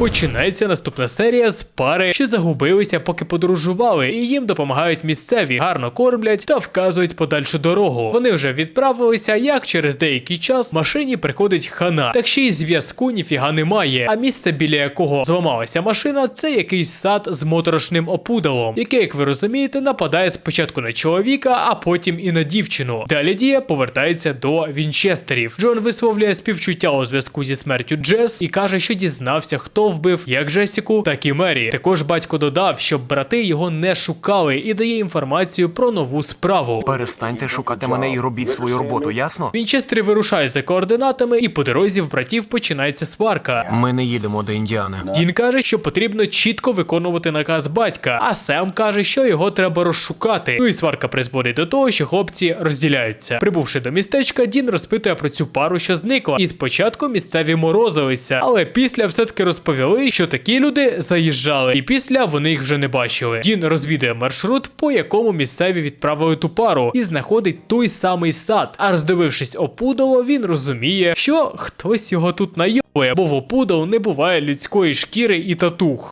Починається наступна серія з пари, що загубилися, поки подорожували, і їм допомагають місцеві, гарно кормлять та вказують подальшу дорогу. Вони вже відправилися, як через деякий час машині приходить хана. Так ще й зв'язку ніфіга немає. А місце, біля якого зламалася машина, це якийсь сад з моторошним опудалом, який, як ви розумієте, нападає спочатку на чоловіка, а потім і на дівчину. Далі дія повертається до Вінчестерів. Джон висловлює співчуття у зв'язку зі смертю Джес і каже, що дізнався, хто вбив як Джесіку, так і Мері. Також батько додав, щоб брати його не шукали, і дає інформацію про нову справу. Перестаньте шукати мене і робіть свою роботу, ясно? Вінчестери вирушають за координатами, і по дорозі в братів починається сварка. Ми не їдемо до Індіани. Дін каже, що потрібно чітко виконувати наказ батька, а Сем каже, що його треба розшукати. Ну і сварка призводить до того, що хлопці розділяються. Прибувши до містечка, Дін розпитує про цю пару, що зникла. І спочатку місцеві морозилися, але після все-таки розповіли, що такі люди заїжджали, і після вони їх вже не бачили. Дін розвідує маршрут, по якому місцеві відправили ту пару, і знаходить той самий сад. А роздивившись опудало, він розуміє, що хтось його тут найобує, бо в опудал не буває людської шкіри і татух.